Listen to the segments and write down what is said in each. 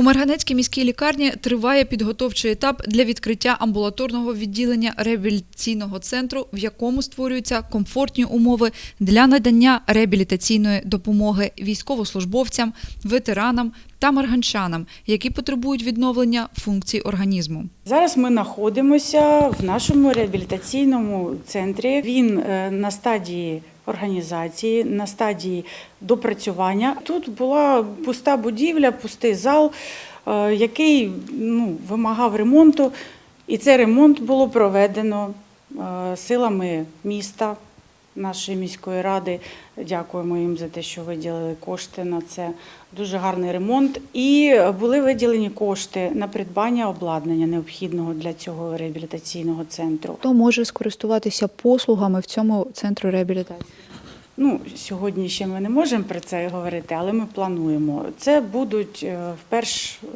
У Марганецькій міській лікарні триває підготовчий етап для відкриття амбулаторного відділення реабілітаційного центру, в якому створюються комфортні умови для надання реабілітаційної допомоги військовослужбовцям, ветеранам та марганчанам, які потребують відновлення функцій організму. Зараз ми знаходимося в нашому реабілітаційному центрі. Він е, на стадії організації, на стадії допрацювання. Тут була пуста будівля, пустий зал, е, який ну, вимагав ремонту. І цей ремонт було проведено е, силами міста, нашої міської ради. Дякуємо їм за те, що виділили кошти на це. Дуже гарний ремонт. І були виділені кошти на придбання обладнання необхідного для цього реабілітаційного центру. Хто може скористуватися послугами в цьому центру реабілітації? Ну, сьогодні ще ми не можемо про це говорити, але ми плануємо. Це будуть е, вперш, е,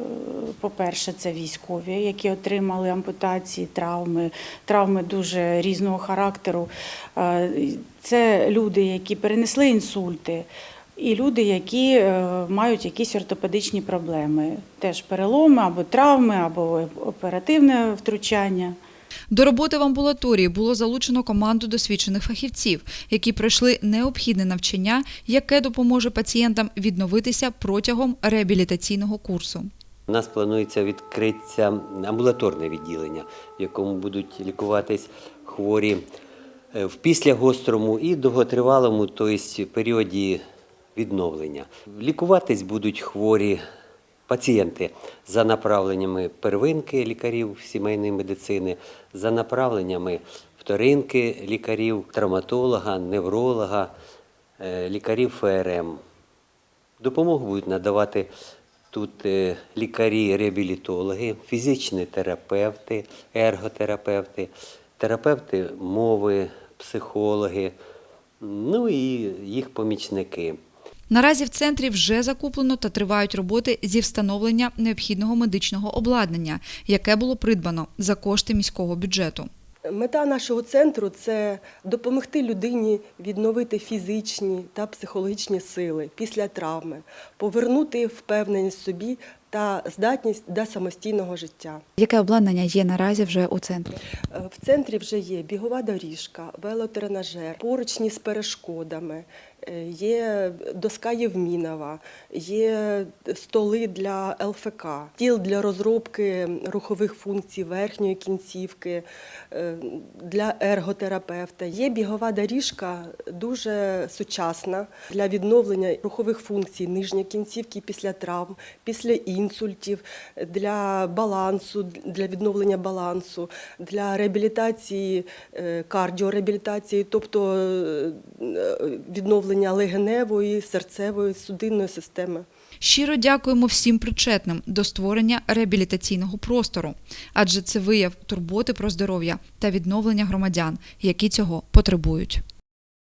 по-перше, це військові, які отримали ампутації, травми, травми дуже різного характеру. Е, Це люди, які перенесли інсульти. І люди, які е, мають якісь ортопедичні проблеми, теж переломи або травми, або оперативне втручання. До роботи в амбулаторії було залучено команду досвідчених фахівців, які пройшли необхідне навчання, яке допоможе пацієнтам відновитися протягом реабілітаційного курсу. У нас планується відкриття амбулаторне відділення, в якому будуть лікуватись хворі е, в післягострому і довготривалому, тобто періоді відновлення. Лікуватись будуть хворі пацієнти за направленнями первинки лікарів сімейної медицини, за направленнями вторинки лікарів, травматолога, невролога, е, лікарів ФРМ. Допомогу будуть надавати тут е, лікарі-реабілітологи, фізичні терапевти, ерготерапевти, терапевти мови, психологи, ну і їх помічники. Наразі в центрі вже закуплено та тривають роботи зі встановлення необхідного медичного обладнання, яке було придбано за кошти міського бюджету. Мета нашого центру це допомогти людині відновити фізичні та психологічні сили після травми, повернути впевненість собі та здатність до самостійного життя. Яке обладнання є наразі вже у центрі? Е, В центрі вже є бігова доріжка, велотренажер, поручні з перешкодами, е, є доска Євмінова, є столи для ЛФК, стіл для розробки рухових функцій верхньої кінцівки, е, для ерготерапевта. Є бігова доріжка дуже сучасна для відновлення рухових функцій нижньої кінцівки після травм, після інсультів, для балансу, для відновлення балансу, для реабілітації, е, кардіореабілітації, тобто е, відновлення легеневої, серцевої, судинної системи. Щиро дякуємо всім причетним до створення реабілітаційного простору, адже це вияв турботи про здоров'я та відновлення громадян, які цього потребують.